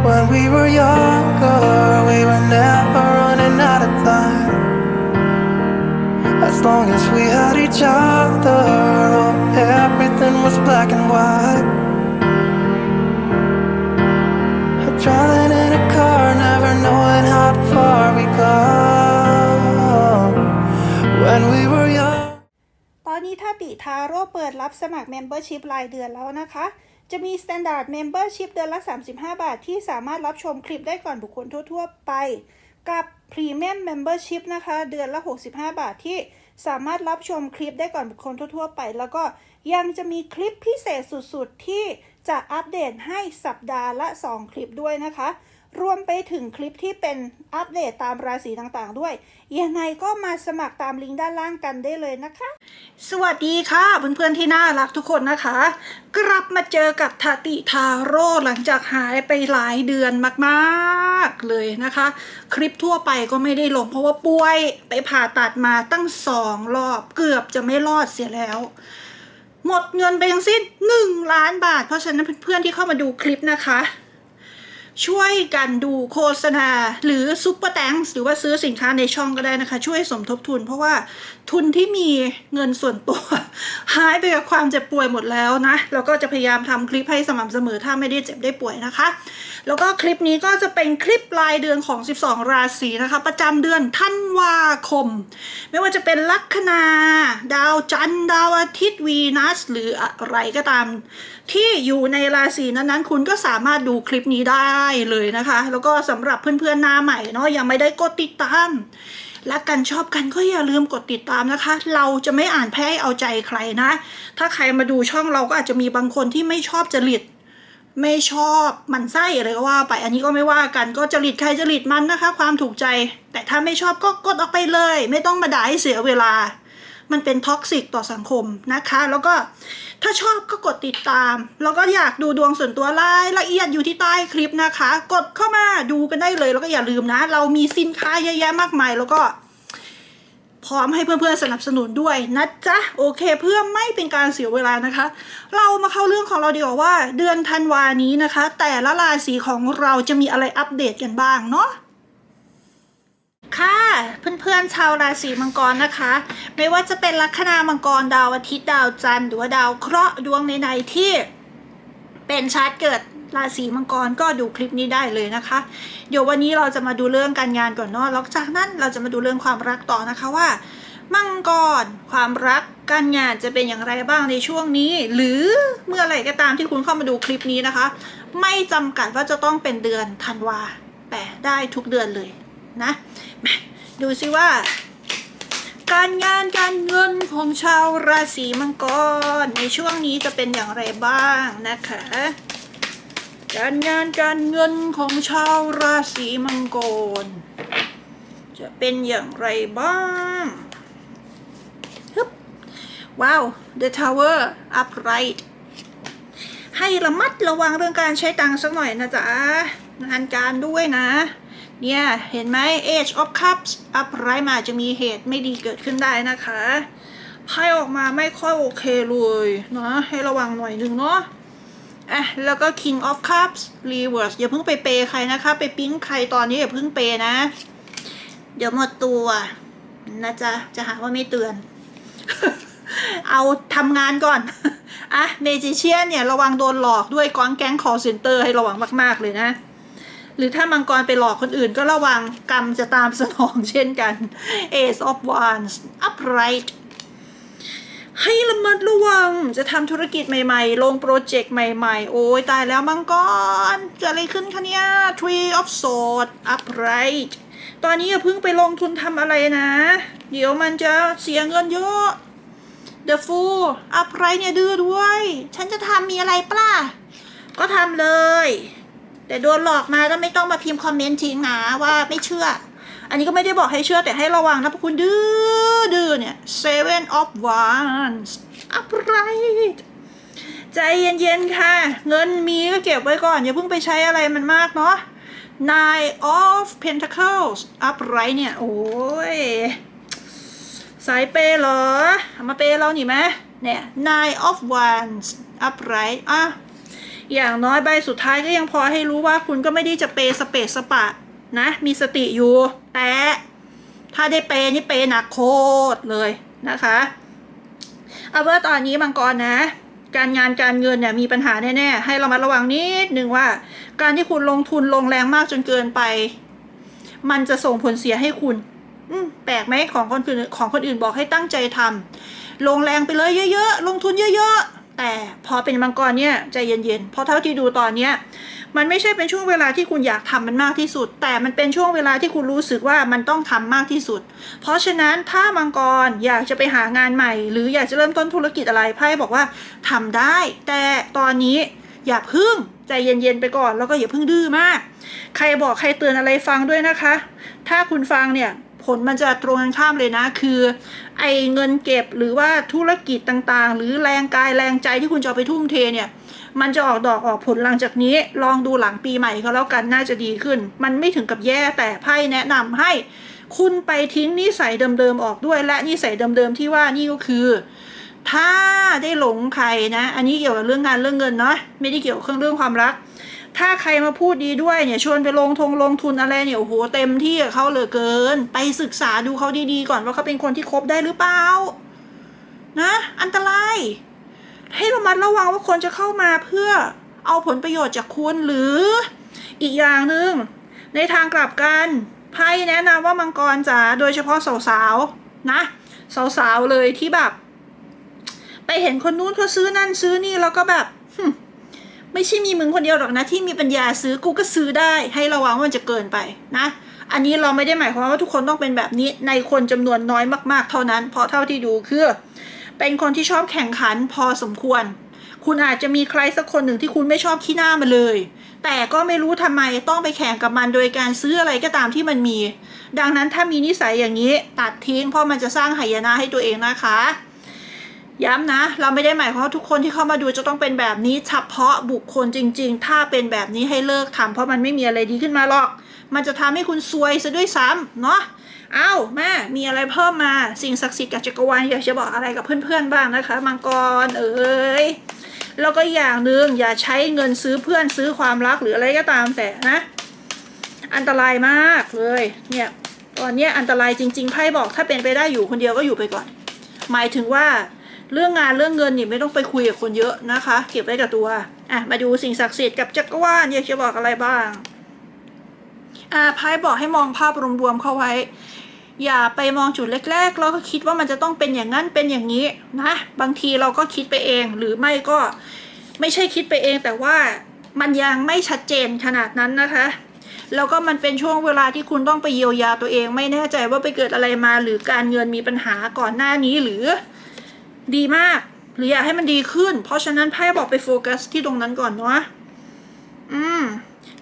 When we were younger, we were never running out of time. As long as we had each other, oh, everything was black and white. Driving in a car, never knowing how far we go. When we were young. ตอนนี้ถ้าติทาโร่เปิดรับสมัคร Membership รายเดือนแล้วนะคะ จะมี Standard Membership เดือนละ 35 บาท ที่สามารถรับชมคลิปได้ก่อนบุคคลทั่ว ๆ ไปกับ Premium Membership นะคะ เดือนละ 65 บาทที่สามารถรับชมคลิปได้ก่อนบุคคลทั่ว ๆ ไป แล้วก็ยังจะมีคลิปพิเศษสุด ๆ ที่จะอัปเดตให้สัปดาห์ละ 2 คลิปด้วยนะคะ รวมไปถึงคลิปที่เป็นอัปเดตตามราศีต่างๆ ด้วย ยังไงก็มาสมัครตามลิงก์ด้านล่างกันได้เลยนะคะ สวัสดีค่ะเพื่อนๆที่น่ารักทุกคนนะคะ กลับมาเจอกับทาติทาโร่หลังจากหายไปหลายเดือนมากๆเลยนะคะ คลิปทั่วไปก็ไม่ได้ลงเพราะว่าป่วยไปผ่าตัดมาตั้งสองรอบเกือบจะไม่รอดเสียแล้ว หมดเงินไปทั้งสิ้น1ล้านบาท เพราะฉะนั้นเพื่อนๆที่เข้ามาดูคลิปนะคะ ช่วยกันดูโฆษณาหรือซุปเปอร์แตงหรือว่าซื้อสินค้าในช่องก็ได้นะคะ ช่วยสมทบทุนเพราะว่าทุนที่มีเงินส่วนตัวหายไปกับความเจ็บป่วยหมดแล้วนะแล้วก็จะพยายามทำคลิปให้สม่ำเสมอถ้าไม่ได้เจ็บได้ป่วยนะคะ แล้วก็คลิปนี้ก็จะเป็นคลิปรายเดือนของ 12 ราศีนะคะ ประจำเดือนธันวาคม ไม่ว่าจะเป็นลัคนา ดาวจันทร์ดาวอาทิตย์วีนัส หรืออะไรก็ตาม ที่อยู่ในราศีนั้นๆ คุณก็สามารถดูคลิปนี้ได้เลยนะคะ แล้วก็สำหรับเพื่อนๆหน้าใหม่เนาะยังไม่ได้กดติดตาม และกันชอบกันก็อย่าลืมกดติดตามนะคะ เราจะไม่อ่านแพ้เอาใจใครนะ ถ้าใครมาดูช่องเราก็อาจจะมีบางคนที่ไม่ชอบจริตไม่ชอบมันไส้อะไรก็ว่าไปอันนี้ก็ไม่ว่ากันก็จริตใครจริตมันนะคะ ความถูกใจ แต่ถ้าไม่ชอบก็กดออกไปเลย ไม่ต้องมาด่าให้เสียเวลา มันเป็นท็อกซิกต่อสังคมนะคะ แล้วก็ถ้าชอบก็กดติดตาม แล้วก็อยากดูดวงส่วนตัวรายละเอียดอยู่ที่ใต้คลิปนะคะ กดเข้ามาดูกันได้เลย แล้วก็อย่าลืมนะ เรามีสินค้าเยอะแยะมากมาย แล้วก็ พร้อมให้เพื่อนๆสนับสนุนด้วยนะจ๊ะโอเค เพื่อไม่เป็นการเสียเวลานะคะ เรามาเข้าเรื่องของเราดีกว่าว่า เดือนธันวานี้นะคะ แต่ละราศีของเราจะมีอะไรอัปเดตกันบ้างเนาะ พื่อนๆชาวราศีมังกรนะคะ ไม่ว่าจะเป็นลัคนามังกรดาวอาทิตย์ดาวจันทร์หรือว่าดาวเคราะห์ดวงในๆที่เป็นชาร์ตเกิดราศีมังกรก็ดูคลิปนี้ได้เลยนะคะ เดี๋ยววันนี้เราจะมาดูเรื่องการงานก่อนเนาะแล้วจากนั้นเราจะมาดูเรื่องความรักต่อนะคะว่า มังกรความรักการงานจะเป็นอย่างไรบ้างในช่วงนี้ หรือเมื่อไหร่ก็ตามที่คุณเข้ามาดูคลิปนี้นะคะ ไม่จำกัดว่าจะต้องเป็นเดือนธันวาแต่ได้ทุกเดือนเลยนะ ดูซิว่า การงานการเงินของชาวราศีมังกร ในช่วงนี้จะเป็นอย่างไรบ้างนะคะ การงานการเงินของชาวราศีมังกร จะเป็นอย่างไรบ้างฮึบว้าว The Tower upright ให้ระมัดระวังเรื่องการใช้ตังค์สักหน่อยนะจ๊ะงานการด้วยนะ เนี่ย เห็นไหม Age of Cups upright มาจะมีเหตุไม่ดีเกิดขึ้นได้นะคะไพ่ออกมาไม่ค่อยโอเคเลยนะให้ระวังหน่อยหนึ่งเนาะอะแล้วก็ King of Cups Reverse อย่าเพิ่งไปเปย์ใครนะคะ ไปปิ๊งใครตอนนี้อย่าเพิ่งเปย์นะ เดี๋ยวหมดตัวนะจ๊ะ จะหาว่าไม่เตือน เอาทำงานก่อน อะเมจิเชียนเนี่ย ระวังโดนหลอกด้วยก้อนแก๊ง call center ให้ระวังมาก ๆ เลยนะ หรือถ้ามังกรไปหลอกคนอื่นก็ระวังกรรมจะตามสนองเช่นกัน Ace of Wands upright ให้ระมัดระวังจะทำธุรกิจใหม่ๆ ลงโปรเจกต์ใหม่ๆ โอ้ยตายแล้วมังกรจะอะไรขึ้นคะเนี่ย Tree of Swords upright ตอนนี้อย่าเพิ่งไปลงทุนทำอะไรนะ เดี๋ยวมันจะเสียเงินเยอะ The Fool upright เนี่ยดื้อด้วย ฉันจะทำมีอะไรปล่ะ ก็ทำเลย แต่โดนหลอกมาก็ไม่ต้องมาพิมพ์คอมเมนต์ทิ้งนะว่าไม่เชื่อ อันนี้ก็ไม่ได้บอกให้เชื่อแต่ให้ระวังนะพราะคุณดื้อดื้อเนี่ย Seven of Wands upright ใจเย็นๆค่ะ เงินมีก็เก็บไว้ก่อน อย่าเพิ่งไปใช้อะไรมันมากเนาะ Nine of Pentacles upright เนี่ย โอ้ยสายเปย์เหรอ มาเปย์เราหนิไหมเนี่ย Nine of Wands upright อะ อย่างน้อยใบสุดท้ายก็ยังพอให้รู้ว่าคุณก็ไม่ได้จะเปย์สเปซสปะนะ มีสติอยู่ แต่ถ้าได้เปย์นี่เปย์หนักโคตรเลยนะคะ เอาว่าตอนนี้มังกรนะ การงานการเงินเนี่ยมีปัญหาแน่ๆ ให้เรามาระวังนิดนึงว่า การที่คุณลงทุนลงแรงมากจนเกินไป มันจะส่งผลเสียให้คุณอืแปลกไหมของคนอื่นของคนอื่นบอกให้ตั้งใจทำลงแรงไปเลยเยอะๆ ลงทุนเยอะ ๆ แต่พอเป็นมังกรเนี่ยใจเย็นๆเพราะเท่าที่ดูตอนเนี้ยมันไม่ใช่เป็นช่วงเวลาที่คุณอยากทำมันมากที่สุด แต่มันเป็นช่วงเวลาที่คุณรู้สึกว่ามันต้องทำมากที่สุด เพราะฉะนั้นถ้ามังกรอยากจะไปหางานใหม่ หรืออยากจะเริ่มต้นธุรกิจอะไรไพ่บอกว่าทำได้ แต่ตอนนี้อย่าพึ่งใจเย็นๆไปก่อนแล้วก็อย่าพึ่งดื้อมาก ใครบอกใครเตือนอะไรฟังด้วยนะคะ ถ้าคุณฟังเนี่ย ผลมันจะตรงกันข้ามเลยนะ คือ ไอ้เงินเก็บหรือว่าธุรกิจต่างๆ หรือแรงกายแรงใจที่คุณจะไปทุ่มเทเนี่ย มันจะออกดอกออกผลหลังจากนี้ ลองดูหลังปีใหม่ก็แล้วกันน่าจะดีขึ้น มันไม่ถึงกับแย่แต่ไพ่แนะนำให้ คุณไปทิ้งนิสัยเดิมๆออกด้วย และนิสัยเดิมๆที่ว่านี่ก็คือ ถ้าได้หลงใครนะ อันนี้เกี่ยวกับเรื่องงานเรื่องเงินเนาะไม่ได้เกี่ยวกับเรื่องความรัก ถ้าใครมาพูดดีด้วยเนี่ยชวนไปลงทงลงทุนอะไรเนี่ยโอ้โหเต็มที่กับเขาเหลือเกิน ไปศึกษาดูเขาดีๆก่อนว่าเขาเป็นคนที่คบได้หรือเปล่านะอันตราย ให้ระมัดระวังว่าคนจะเข้ามาเพื่อเอาผลประโยชน์จากคุณหรืออีกอย่างหนึ่งในทางกลับกันไพ่แนะนำว่ามังกรจ๋าโดยเฉพาะสาวๆนะสาวๆเลยที่แบบ ไปเห็นคนนู้นเขาซื้อนั่นซื้อนี่แล้วก็แบบ ไม่ใช่มีมึงคนเดียวหรอกนะ ที่มีปัญญาซื้อกูก็ซื้อได้ ให้ระวังว่ามันจะเกินไปนะ อันนี้เราไม่ได้หมายความว่าทุกคนต้องเป็นแบบนี้ในคนจำนวนน้อยมากๆ เท่านั้น เพราะเท่าที่ดูคือเป็นคนที่ชอบแข่งขันพอสมควร คุณอาจจะมีใครสักคนหนึ่งที่คุณไม่ชอบขี้หน้ามันเลย แต่ก็ไม่รู้ทำไมต้องไปแข่งกับมันโดยการซื้ออะไรก็ตามที่มันมี ดังนั้นถ้ามีนิสัยอย่างนี้ตัดทิ้งเพราะมันจะสร้างหายนะให้ตัวเองนะคะ ย้ำนะ เราไม่ได้หมายความว่าทุกคนที่เข้ามาดูจะต้องเป็นแบบนี้ เฉพาะบุคคลจริง ๆ ถ้าเป็นแบบนี้ให้เลิกทำเพราะมันไม่มีอะไรดีขึ้นมาหรอก มันจะทำให้คุณซวยซะด้วยซ้ำเนาะเอาแม่มีอะไรเพิ่มมาสิ่งศักดิ์สิทธิ์กับจักรวาลอยากจะบอกอะไรกับเพื่อนๆบ้างนะคะ มังกรเอ้ยแล้วก็อย่างหนึ่งอย่าใช้เงินซื้อเพื่อนซื้อความรักหรืออะไรก็ตามแต่นะ อันตรายมากเลยเนี่ยตอนนี้อันตรายจริงๆไพ่บอกถ้าเป็นไปได้อยู่คนเดียวก็อยู่ไปก่อน หมายถึงว่า เรื่องงานเรื่องเงินนี่ไม่ต้องไปคุยกับคนเยอะนะคะ เก็บไว้กับตัว อะ มาดูสิ่งศักดิ์สิทธิ์กับจักรวาลอยากจะบอกอะไรบ้าง อ่าไพ่บอกให้มองภาพรวมๆเข้าไว้ อย่าไปมองจุดเล็กๆแล้วก็คิดว่ามันจะต้องเป็นอย่างนั้นเป็นอย่างนี้นะ บางทีเราก็คิดไปเอง หรือไม่ก็ไม่ใช่คิดไปเองแต่ว่ามันยังไม่ชัดเจนขนาดนั้นนะคะแล้วก็มันเป็นช่วงเวลาที่คุณต้องไปเยียวยาตัวเอง ไม่แน่ใจว่าไปเกิดอะไรมา หรือการเงินมีปัญหาก่อนหน้านี้หรือ ดีมาก หรืออยากให้มันดีขึ้น เพราะฉะนั้นไพ่บอกไปโฟกัสที่ตรงนั้นก่อนเนาะอืม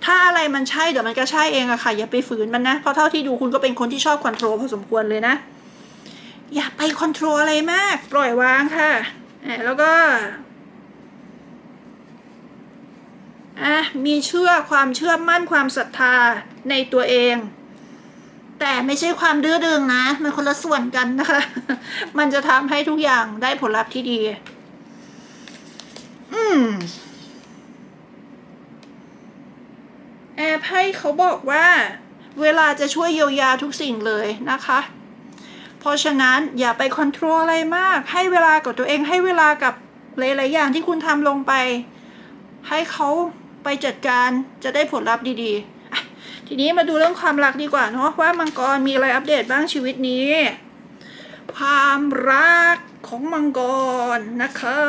ถ้าอะไรมันใช่เดี๋ยวมันก็ใช่เองอะค่ะ อย่าไปฝืนมันนะ เพราะเท่าที่ดูคุณก็เป็นคนที่ชอบคอนโทรลพอสมควรเลยนะ อย่าไปคอนโทรลอะไรมาก ปล่อยวางค่ะอะแล้วก็อะมีเชื่อความเชื่อมั่นความศรัทธาในตัวเอง แต่ไม่ใช่ความดื้อดึงนะ มันคนละส่วนกันนะคะ มันจะทำให้ทุกอย่างได้ผลลัพธ์ที่ดี อืม แอร์ไพ่เขาบอกว่า เวลาจะช่วยเยียวยาทุกสิ่งเลยนะคะ เพราะฉะนั้นอย่าไปคอนโทรลอะไรมาก ให้เวลากับตัวเอง ให้เวลากับหลายๆอย่างที่คุณทำลงไป ให้เขาไปจัดการจะได้ผลลัพธ์ดีๆ ทีนี้มาดูเรื่องความรักดีกว่าเนาะว่ามังกรมีอะไรอัปเดตบ้างชีวิตนี้ ความรักของมังกรนะคะ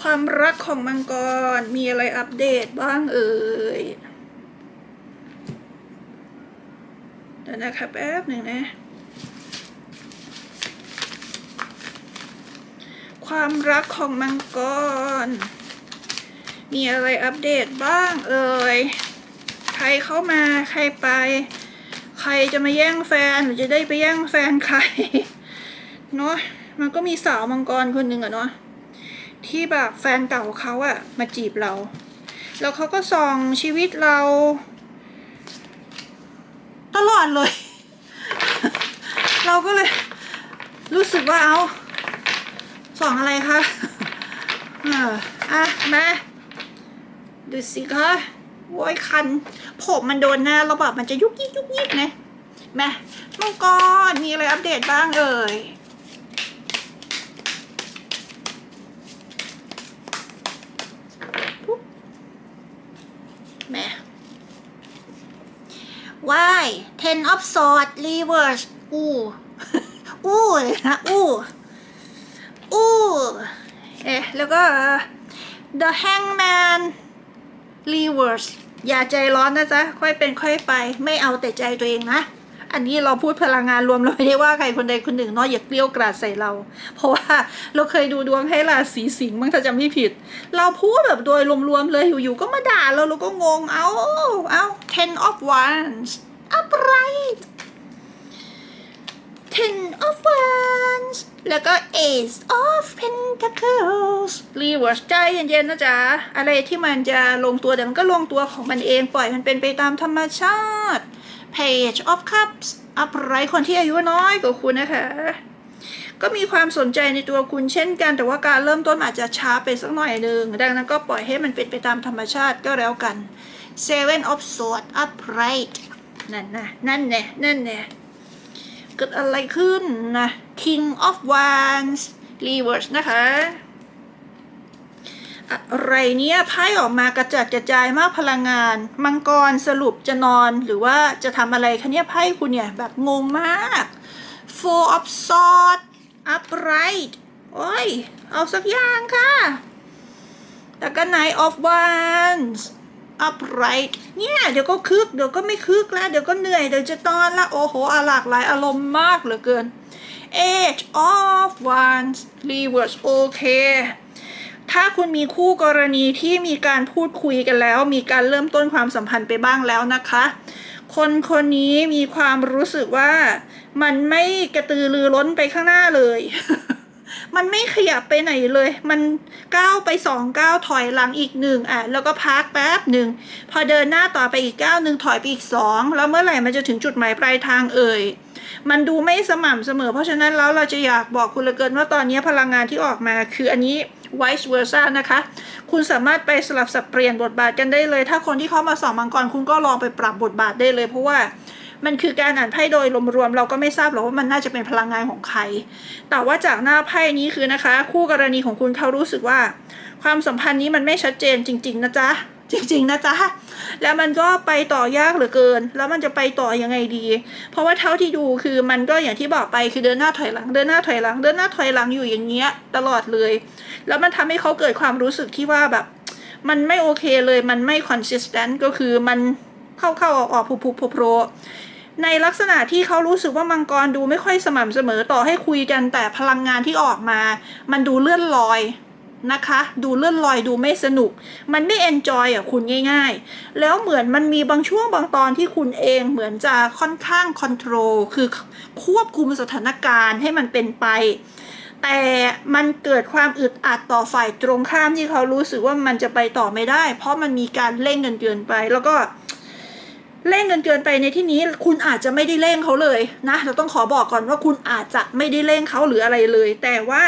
ความรักของมังกรมีอะไรอัปเดตบ้างเอ่ยเดี๋ยวนะคะแป๊บหนึ่งนะความรักของมังกร มีอะไรอัปเดตบ้างเอ่ย ใครเข้ามาใครไป ใครจะมาแย่งแฟนหรือจะได้ไปแย่งแฟนใคร เนาะมันก็มีสาวมังกรคนหนึ่งอะเนาะที่แบบแฟนเก่าเขาอะมาจีบเรา แล้วเขาก็ส่องชีวิตเรา ตลอดเลย เราก็เลย รู้สึกว่าเอาส่องอะไรคะอ่าอะ มา ดูสิคะโว้ยคัน ผมมันโดนหน้าแล้วแบบมันจะยุกยิกยุกยิกนะมามังกรมีอะไรอัปเดตบ้างเอ่ยแม่ why ten of swords reverse อู้ อู้เลยนะ อู้ อู้ เอ๊ะ แล้วก็ the hangman reverse อย่าใจร้อนนะจ๊ะ ค่อยเป็นค่อยไป ไม่เอาแต่ใจตัวเองนะ อันนี้เราพูดพลังงานรวมเราไม่ได้ว่าใครคนใดคนหนึ่งเนาะอย่าเกลี้ยวกราดใส่เรา เพราะว่าเราเคยดูดวงให้ราศีสิงห์มั้งถ้าจำไม่ผิด เราพูดแบบโดยรวมๆเลยอยู่ๆก็มาด่าเราเราก็งงเอาเอา ten of wands upright ten of wands แล้วก็ ace of pentacles reverse ใจเย็นๆนะจ๊ะ อะไรที่มันจะลงตัวเดี๋ยวมันก็ลงตัวของมันเองปล่อยมันเป็นไปตามธรรมชาติ page of cups upright คนที่อายุน้อยกว่าคุณนะคะ ก็มีความสนใจในตัวคุณเช่นกัน แต่ว่าการเริ่มต้นอาจจะช้าไปสักหน่อยหนึ่งดังนั้นก็ปล่อยให้มันเป็นไปตามธรรมชาติก็แล้วกัน seven of swords upright นั่นนะนั่นแน่นั่นแน่ เกิดอะไรขึ้นนะ king of wands reverse นะคะ อะไรเนี่ยไพ่ออกมากระจัดกระจายมากพลังงาน มังกรสรุปจะนอนหรือว่าจะทำอะไรคะเนี่ยไพ่คุณเนี่ย แบบงงมาก four of swords upright โอ้ย เอาสักอย่างค่ะ แล้วก็ nine of wands upright เนี่ยเดี๋ยวก็คึกเดี๋ยวก็ไม่คึกแล้วเดี๋ยวก็เหนื่อยเดี๋ยวจะตอนละโอ้โหหลากหลายอารมณ์มากเหลือเกิน eight of wands reverse โอเคถ้าคุณมีคู่กรณีที่มีการพูดคุยกันแล้ว มีการเริ่มต้นความสัมพันธ์ไปบ้างแล้วนะคะ คนคนนี้มีความรู้สึกว่ามันไม่กระตือรือร้นไปข้างหน้าเลย มันไม่ขยับไปไหนเลย มันก้าวไปสองก้าวถอยหลังอีกหนึ่งอะแล้วก็พักแป๊บหนึ่งพอเดินหน้าต่อไปอีกก้าวหนึ่งถอยไปอีกสองแล้วเมื่อไหร่มันจะถึงจุดหมายปลายทางเอ่ยมันดูไม่สม่ำเสมอ เพราะฉะนั้นแล้วเราจะอยากบอกคุณเหลือเกินว่าตอนนี้พลังงานที่ออกมาคืออันนี้ vice versa นะคะ คุณสามารถไปสลับสับเปลี่ยนบทบาทกันได้เลย ถ้าคนที่เข้ามาสอบมังกรคุณก็ลองไปปรับบทบาทได้เลย เพราะว่า มันคือการอ่านไพ่โดยรวมๆเราก็ไม่ทราบหรอกว่ามันน่าจะเป็นพลังงานของใคร แต่ว่าจากหน้าไพ่นี้คือนะคะ คู่กรณีของคุณเขารู้สึกว่า ความสัมพันธ์นี้มันไม่ชัดเจนจริง ๆ นะจ๊ะจริงๆนะจ๊ะ แล้วมันก็ไปต่อยากเหลือเกิน แล้วมันจะไปต่อยังไงดี เพราะว่าเท่าที่ดูคือมันก็อย่างที่บอกไปคือเดินหน้าถอยหลัง เดินหน้าถอยหลัง เดินหน้าถอยหลังอยู่อย่างเงี้ยตลอดเลย แล้วมันทำให้เขาเกิดความรู้สึกที่ว่าแบบ มันไม่โอเคเลย มันไม่ consistent ก็คือมันเข้าเข้าออกออกผูผูโผล่โผล่ ในลักษณะที่เขารู้สึกว่ามังกรดูไม่ค่อยสม่ำเสมอต่อให้คุยกันแต่พลังงานที่ออกมา มันดูเลื่อนลอยนะคะ ดูเลื่อนลอยดูไม่สนุก มันไม่ enjoy อะคุณง่าย ๆ แล้วเหมือนมันมีบางช่วงบางตอนที่คุณเองเหมือนจะค่อนข้าง control คือควบคุมสถานการณ์ให้มันเป็นไป แต่มันเกิดความอึดอัดต่อฝ่ายตรงข้ามที่เขารู้สึกว่ามันจะไปต่อไม่ได้ เพราะมันมีการเร่งกันเกินไป แล้วก็เเร่งกันเกินไปในที่นี้คุณอาจจะไม่ได้เร่งเขาเลยนะเราต้องขอบอกก่อนว่าคุณอาจจะไม่ได้เร่งเขาหรืออะไรเลย แต่ว่า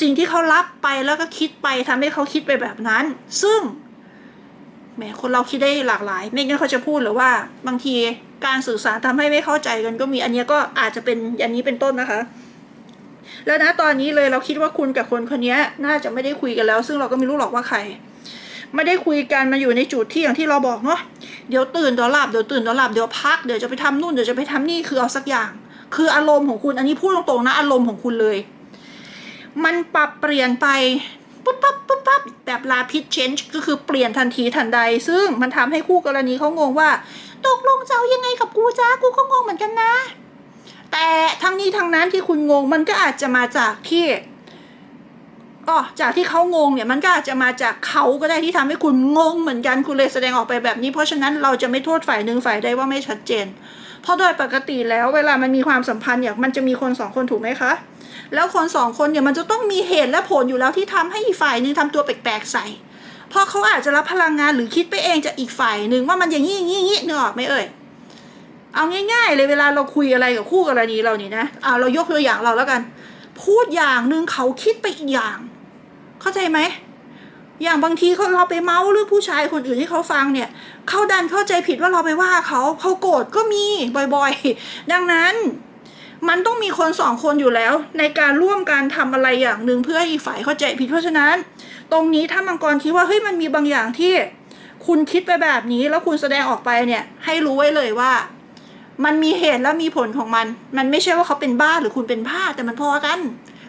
สิ่งที่เขารับไปแล้วก็คิดไปทำให้เขาคิดไปแบบนั้น ซึ่งแหมคนเราคิดได้หลากหลาย ไม่งั้นเขาจะพูดหรือว่า บางทีการสื่อสารทำให้ไม่เข้าใจกันก็มีอันนี้ก็อาจจะเป็นอันนี้เป็นต้นนะคะ แล้วนะตอนนี้เลยเราคิดว่าคุณกับคนคนนี้น่าจะไม่ได้คุยกันแล้ว ซึ่งเราก็ไม่รู้หรอกว่าใคร ไม่ได้คุยกันมาอยู่ในจุดที่อย่างที่เราบอกเนาะเดี๋ยวตื่นเดี๋ยวหลับเดี๋ยวตื่นเดี๋ยวหลับเดี๋ยวพักเดี๋ยวจะไปทำนู่นเดี๋ยวจะไปทำนี่คือเอาสักอย่าง คืออารมณ์ของคุณอันนี้พูดตรงๆนะอารมณ์ของคุณเลย มันปรับเปลี่ยนไปปุ๊บปั๊บปุ๊บปั๊บแบบลาพิ change ก็คือเปลี่ยนทันทีทันใด ซึ่งมันทำให้คู่กรณีเขางงว่า ตกลงจะเอายังไงกับกูจ้ากูก็งงเหมือนกันนะ แต่ทั้งนี้ทั้งนั้นที่คุณงงมันก็อาจจะมาจากที่ อ๋อจากที่เขางงเนี่ยมันก็อาจจะมาจากเขาก็ได้ที่ทำให้คุณงงเหมือนกันคุณเลยแสดงออกไปแบบนี้ เพราะฉะนั้นเราจะไม่โทษฝ่ายหนึ่งฝ่ายใดว่าไม่ชัดเจน เพราะโดยปกติแล้วเวลามันมีความสัมพันธ์เนี่ยมันจะมีคนสองคนถูกไหมคะ แล้วคนสองคนเนี่ยมันจะต้องมีเหตุและผลอยู่แล้วที่ทำให้อีกฝ่ายหนึ่งทำตัวแปลกๆใส่เพราะเขาอาจจะรับพลังงานหรือคิดไปเองจากอีกฝ่ายหนึ่งว่ามันอย่างนี้อย่างนี้อย่างนี้นึกออกไหมเอ่ยเอาง่าย ๆ เลยเวลาเราคุยอะไรกับคู่กรณีเรานี่นะเอาเรายกตัวอย่างเราแล้วกัน พูดอย่างหนึ่งเขาคิดไปอีกอย่าง เข้าใจไหม อย่างบางทีเขาเราไปเมาส์เรื่องผู้ชายคนอื่นที่เขาฟังเนี่ย เขาดันเข้าใจผิดว่าเราไปว่าเขาเขาโกรธก็มีบ่อยๆ ดังนั้นมันต้องมีคนสองคนอยู่แล้ว ในการร่วมกันทำอะไรอย่างหนึ่งเพื่อให้อีกฝ่ายเข้าใจผิดเพราะฉะนั้น ตรงนี้ถ้ามังกรคิดว่าเฮ้ยมันมีบางอย่างที่ คุณคิดไปแบบนี้แล้วคุณแสดงออกไปเนี่ย ให้รู้ไว้เลยว่า มันมีเหตุและมีผลของมัน มันไม่ใช่ว่าเขาเป็นบ้าหรือคุณเป็นบ้าแต่มันพอกัน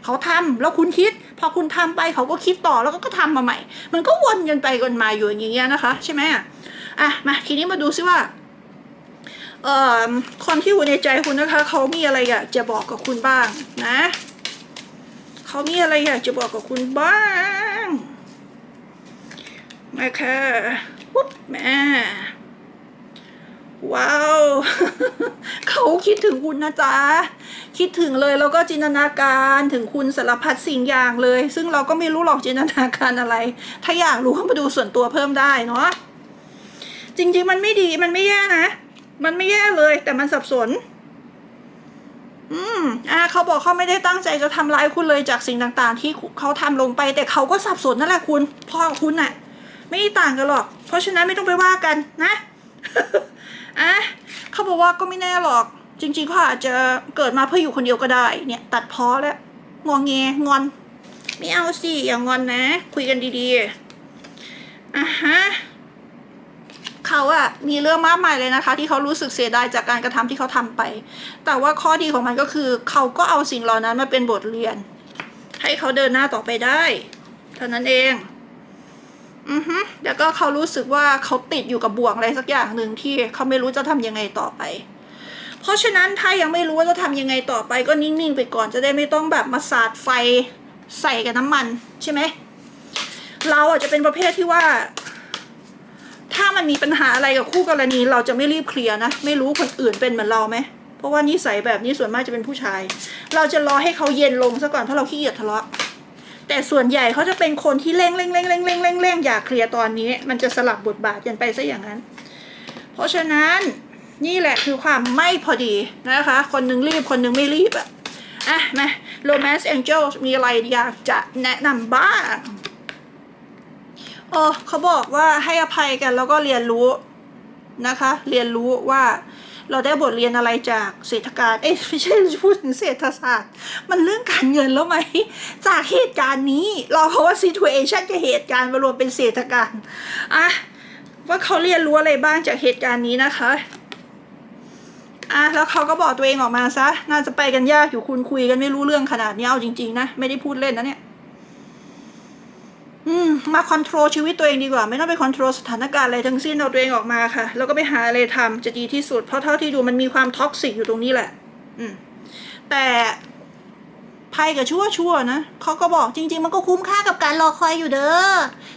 เขาทำแล้วคุณคิด พอคุณทำไปเขาก็คิดต่อแล้วก็ทำมาใหม่ มันก็วนกันไปกันมาอยู่อย่างเงี้ยนะคะ ใช่ไหมอะมาทีนี้มาดูซิว่าเอ่อคนที่อยู่ในใจคุณนะคะ เขามีอะไรอยากจะบอกกับคุณบ้างนะเขามีอะไรอยากจะบอกกับคุณบ้างมาค่ะปุ๊บแม่ ว้าว เขาคิดถึงคุณนะจ๊ะ คิดถึงเลยแล้วก็จินตนาการถึงคุณสารพัดสิ่งอย่างเลย ซึ่งเราก็ไม่รู้หรอกจินตนาการอะไร ถ้าอยากรู้ก็มาดูส่วนตัวเพิ่มได้เนาะ จริง ๆ มันไม่ดีมันไม่แย่นะ มันไม่แย่เลย แต่มันสับสน อืม อ่า เขาบอกเขาไม่ได้ตั้งใจจะทำร้ายคุณเลยจากสิ่งต่างๆ ที่เขาทำลงไป แต่เขาก็สับสนนั่นแหละคุณ พ่อคุณน่ะ ไม่ต่างกันหรอก เพราะฉะนั้นไม่ต้องไปว่ากันนะ อะเขาบอกว่าก็ไม่แน่หรอก จริงๆเขาอาจจะเกิดมาเพื่ออยู่คนเดียวก็ได้เนี่ยตัดพ้อแล้วงองแงงอน ไม่เอาสิอย่างอนนะ คุยกันดีๆอะฮะเขาอะมีเรื่องมากมายเลยนะคะ ที่เขารู้สึกเสียดายจากการกระทำที่เขาทำไป แต่ว่าข้อดีของมันก็คือ เขาก็เอาสิ่งเหล่านั้นมาเป็นบทเรียน ให้เขาเดินหน้าต่อไปได้ เท่านั้นเอง อือฮึแล้วก็เขารู้สึกว่าเขาติดอยู่กับบ่วงอะไรสักอย่างหนึ่งที่เขาไม่รู้จะทำยังไงต่อไป เพราะฉะนั้นถ้ายังไม่รู้ว่าจะทำยังไงต่อไป ก็นิ่งๆไปก่อนจะได้ไม่ต้องแบบมาสาดไฟใส่กับน้ำมันใช่ไหม เราอาจจะเป็นประเภทที่ว่า ถ้ามันมีปัญหาอะไรกับคู่กรณี เราจะไม่รีบเคลียร์นะ ไม่รู้คนอื่นเป็นเหมือนเราไหมเพราะว่านิสัยแบบนี้ส่วนมากจะเป็นผู้ชาย เราจะรอให้เขาเย็นลงซะก่อนเพราะเราขี้เกียจทะเลาะ แต่ส่วนใหญ่เขาจะเป็นคนที่เร่งเร่งเร่งเร่งเร่งเร่งเร่งอยากเคลียร์ตอนนี้ มันจะสลับบทบาทกันไปซะอย่างนั้น เพราะฉะนั้นนี่แหละคือความไม่พอดีนะคะ คนหนึงรีบคนหนึงไม่รีบอะอะมา Romance Angel มีอะไรอยากจะแนะนำบ้างโอ้เขาบอกว่าให้อภัยกันแล้วก็เรียนรู้นะคะ เรียนรู้ว่า เราได้บทเรียนอะไรจากเศรษฐการเอ้ยไม่ใช่พูดถึงเศรษฐศาสตร์ มันเรื่องการเงินแล้วไหม จากเหตุการณ์นี้ เราเพราะว่า situation กับเหตุการณ์มารวมเป็นเศรษฐการอะว่าเขาเรียนรู้อะไรบ้างจากเหตุการณ์นี้นะคะอะแล้วเขาก็บอกตัวเองออกมาซะ น่าจะไปกันยากอยู่คุณคุยกันไม่รู้เรื่องขนาดนี้เอาจริงๆนะ ไม่ได้พูดเล่นนะเนี่ย อืมมาคอนโทรลชีวิตตัวเองดีกว่า ไม่ต้องไปคอนโทรลสถานการณ์อะไรทั้งสิ้นเอาตัวเองออกมาค่ะ แล้วก็ไปหาอะไรทำจะดีที่สุด เพราะเท่าที่ดูมันมีความท็อกซิกอยู่ตรงนี้แหละ อืมแต่ภัยกับชั่วชั่วนะเขาก็บอกจริง ๆ มันก็คุ้มค่ากับการรอคอยอยู่เด้อ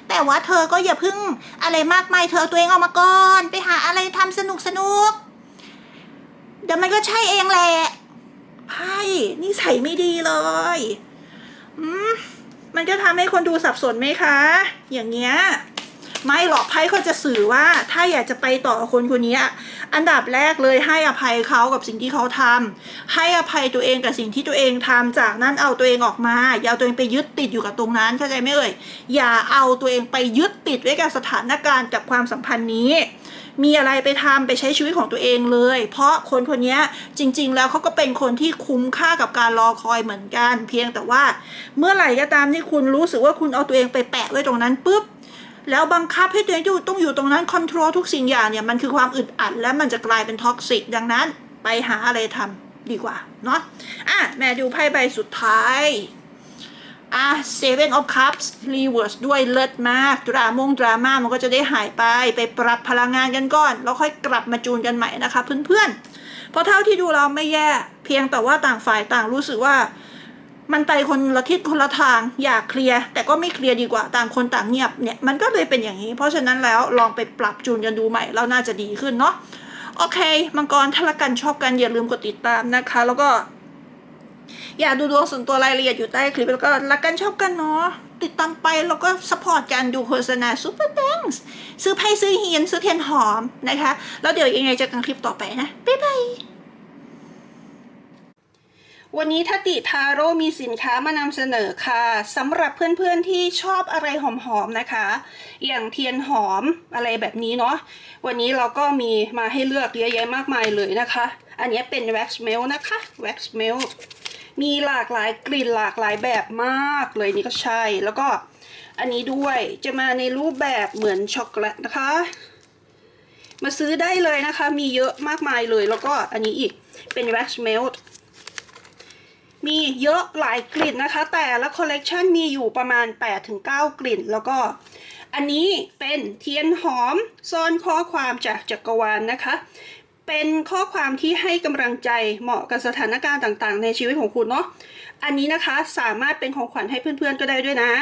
แต่ว่าเธอก็อย่าพึ่งอะไรมากมายเธอเอาตัวเองออกมาก่อน ไปหาอะไรทำสนุกสนุกๆเดี๋ยวมันก็ใช่เองแหละไพ่นิสัยไม่ดีเลย อืม มันก็ทำให้คนดูสับสนไหมคะ อย่างเงี้ยไม่หรอกไพ่เขาจะสื่อว่าถ้าอยากจะไปต่อคนคนนี้อันดับแรกเลยให้อภัยเขากับสิ่งที่เขาทำให้อภัยตัวเองกับสิ่งที่ตัวเองทำจากนั้นเอาตัวเองออกมา อย่าเอาตัวเองไปยึดติดอยู่กับตรงนั้นเข้าใจไหมเอ่ยอย่าเอาตัวเองไปยึดติดไว้กับสถานการณ์กับความสัมพันธ์นี้ มีอะไรไปทำไปใช้ชีวิตของตัวเองเลย เพราะคนคนนี้จริง ๆ แล้วเขาก็เป็นคนที่คุ้มค่ากับการรอคอยเหมือนกัน เพียงแต่ว่าเมื่อไหร่ก็ตามที่คุณรู้สึกว่าคุณเอาตัวเองไปแปะไว้ตรงนั้นปุ๊บแล้วบังคับให้ตัวเองอยู่ต้องอยู่ตรงนั้นคอนโทรลทุกสิ่งอย่างเนี่ยมันคือความอึดอัดและมันจะกลายเป็นท็อกซิกดังนั้น ไปหาอะไรทำดีกว่าเนาะอะแม่ดูไพ่ใบสุดท้าย อะ Seven of Cups Reverse ด้วยเลิศมาก ดรามงดราม่ามันก็จะได้หายไปไปปรับพลังงานกันก่อน แล้วค่อยกลับมาจูนกันใหม่นะคะเพื่อนๆ เพราะเท่าที่ดูเราไม่แย่ เพียงแต่ว่าต่างฝ่ายต่างรู้สึกว่ามันไปคนละทิศคนละทางอยากเคลียร์ แต่ก็ไม่เคลียร์ดีกว่าต่างคนต่างเงียบเนี่ยมันก็เลยเป็นอย่างนี้ เพราะฉะนั้นแล้วลองไปปรับจูนกันดูใหม่แล้วน่าจะดีขึ้นเนาะโอเค มังกรถ้าละกันชอบกันอย่าลืมกดติดตามนะคะ แล้วก็ อย่าดูดวงส่วนตัวรายละเอียดอยู่ใต้คลิปแล้วก็รักกันชอบกันเนาะติดตามไปแล้วก็สปอร์ตการดูโฆษณาซูเปอร์แ n งส์ซื้อไพ่ซื้อเฮียนซื้อเทียนหอมนะคะ แล้วเดี๋ยวยังไงเจอกันคลิปต่อไปนะ บ๊ายบายวันนี้ทัติทาโร่มีสินค้ามานำเสนอค่ะสำหรับเพื่อนๆที่ชอบอะไรหอมๆนะคะ อย่างเทียนหอมอะไรแบบนี้เนาะวันนี้เราก็มีมาให้เลือกเยอะแยะมากมายเลยนะคะ อันนี้เป็น wax melt นะคะ wax melt มีหลากหลายกลิ่นหลากหลายแบบมากเลยนี่ก็ใช่ แล้วก็อันนี้ด้วยจะมาในรูปแบบเหมือนช็อกโกแลตนะคะ มาซื้อได้เลยนะคะ มีเยอะมากมายเลย แล้วก็อันนี้อีกเป็น wax melt มีเยอะหลายกลิ่นนะคะ แต่ละคอลเลกชันมีอยู่ประมาณ 8-9 กลิ่น แล้วก็อันนี้เป็นเทียนหอมซ่อนข้อความจากจักรวาลนนะคะ เป็นข้อความที่ให้กำลังใจเหมาะกับสถานการณ์ต่างๆ ในชีวิตของคุณเนาะ อันนี้นะคะสามารถเป็นของขวัญให้เพื่อนๆก็ได้ด้วยนะ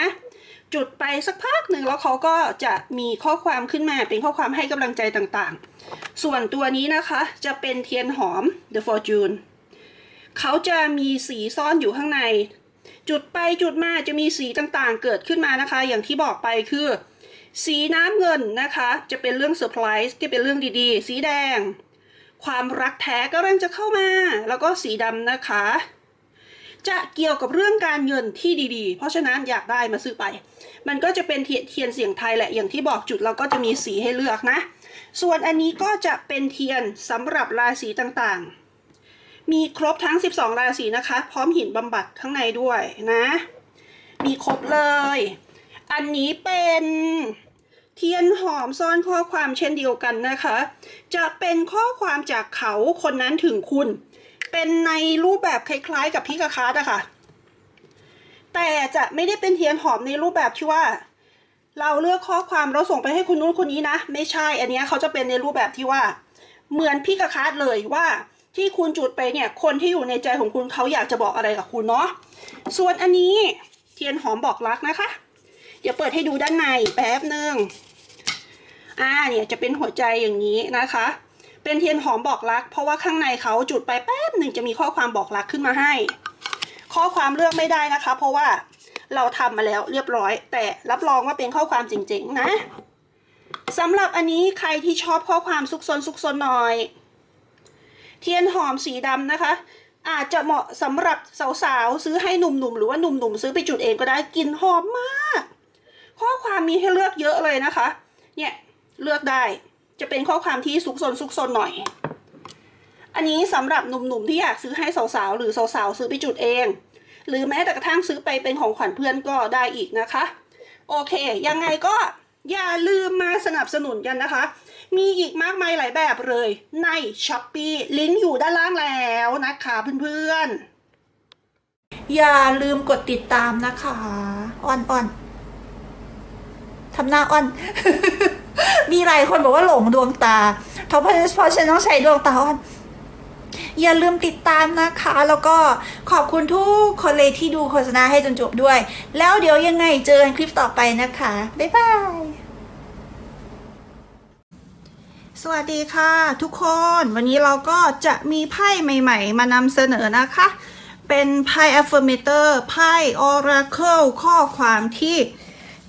จุดไปสักพักหนึ่งแล้วเขาก็จะมีข้อความขึ้นมาเป็นข้อความให้กำลังใจต่างๆ ส่วนตัวนี้นะคะจะเป็นเทียนหอม The Fortune เขาจะมีสีซ่อนอยู่ข้างใน จุดไปจุดมาจะมีสีต่างๆ เกิดขึ้นมานะคะ อย่างที่บอกไปคือ สีน้ำเงินนะคะ จะเป็นเรื่องเซอร์ไพรส์ที่เป็นเรื่องดีๆ สีแดง ความรักแท้ก็เริ่มจะเข้ามา แล้วก็สีดำนะคะ จะเกี่ยวกับเรื่องการเงินที่ดีๆ เพราะฉะนั้นอยากได้มาซื้อไป มันก็จะเป็นเทียนเทียนเสียงไทยแหละอย่างที่บอกจุดเราก็จะมีสีให้เลือกนะ ส่วนอันนี้ก็จะเป็นเทียนสำหรับราศีต่างๆ มีครบทั้ง 12 ราศีนะคะ พร้อมหินบำบัดข้างในด้วยนะ มีครบเลย อันนี้เป็น ทียนหอมซ่อนข้อความเช่นเดียวกันนะคะ จะเป็นข้อความจากเขาคนนั้นถึงคุณ เป็นในรูปแบบคล้ายๆ กับพิกาคาร์ดอะค่ะ แต่จะไม่ได้เป็นเทียนหอมในรูปแบบที่ว่า เราเลือกข้อความเราส่งไปให้คุณนู้นคนนี้นะ ไม่ใช่ อันนี้เขาจะเป็นในรูปแบบที่ว่า เหมือนพิกาคาร์ดเลยว่าที่คุณจุดไปเนี่ย คนที่อยู่ในใจของคุณเขาอยากจะบอกอะไรกับคุณเนาะ ส่วนอันนี้เทียนหอมบอกรักนะคะ เดี๋ยวเปิดให้ดูด้านในแป๊บหนึ่ง อ่าเนี่ยจะเป็นหัวใจอย่างนี้นะคะ เป็นเทียนหอมบอกรัก เพราะว่าข้างในเขาจุดไปแป๊บหนึ่งจะมีข้อความบอกรักขึ้นมาให้ ข้อความเลือกไม่ได้นะคะ เพราะว่าเราทำมาแล้วเรียบร้อย แต่รับรองว่าเป็นข้อความจริงๆนะสำหรับอันนี้ใครที่ชอบข้อความซุกซนซุกซนหน่อย เทียนหอมสีดำนะคะ อาจจะเหมาะสำหรับสาวๆซื้อให้หนุ่มๆหรือว่าหนุ่มๆซื้อไปจุดเองก็ได้กลิ่นหอมมาก ข้อความมีให้เลือกเยอะเลยนะคะ เนี่ย เลือกได้ จะเป็นข้อความที่ซุกซนซุกซนหน่อย อันนี้สำหรับหนุ่มๆที่อยากซื้อให้สาวๆ หรือสาวๆ ซื้อไปจุดเอง หรือแม้แต่กระทั่งซื้อไปเป็นของขวัญเพื่อนก็ได้อีกนะคะ โอเค ยังไงก็อย่าลืมมาสนับสนุนกันนะคะ มีอีกมากมายหลายแบบเลยใน s h อ p e e ลิงก์อยู่ด้านล่างแล้วนะคะเพื่อนๆ อย่าลืมกดติดตามนะคะ อ่อนอ่อนทำหน้าอ่อน มีหลายคนบอกว่าหลงดวงตาเพราะเพราะฉันต้องใช้ดวงตาอ่อนอย่าลืมติดตามนะคะ แล้วก็ขอบคุณทุกคนเลยที่ดูโฆษณาให้จนจบด้วย แล้วเดี๋ยวยังไงเจอกันคลิปต่อไปนะคะ บ๊ายบาย สวัสดีค่ะ ทุกคน วันนี้เราก็จะมีไพ่ใหม่ ๆ มานำเสนอนะคะ เป็นไพ่ affirmator ไพ่ oracle ข้อความที่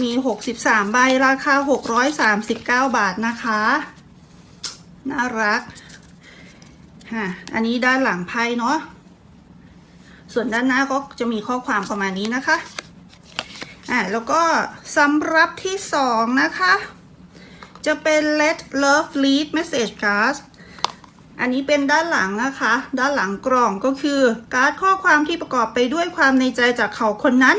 มี 63 ใบราคา 639 บาทนะคะ น่ารักฮะอันนี้ด้านหลังไพ่เนาะส่วนด้านหน้าก็จะมีข้อความประมาณนี้นะคะอ่าแล้วก็สำหรับที่สองนะคะ จะเป็น let love lead message card อันนี้เป็นด้านหลังนะคะ ด้านหลังกล่องก็คือ การ์ดข้อความที่ประกอบไปด้วยความในใจจากเขาคนนั้น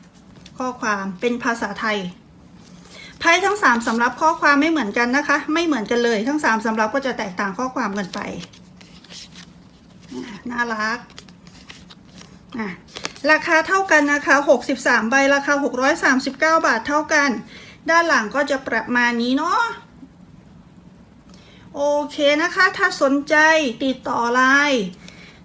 ข้อความเป็นภาษาไทยไพ่ทั้งสามสำรับข้อความไม่เหมือนกันนะคะ ไม่เหมือนกันเลยทั้งสามสำรับก็จะแตกต่างข้อความกันไป น่ารักอะราคาเท่ากันนะคะ 63 ใบราคา 639 บาทเท่ากัน ด้านหลังก็จะประมาณนี้เนาะโอเคนะคะ ถ้าสนใจติดต่อไลน์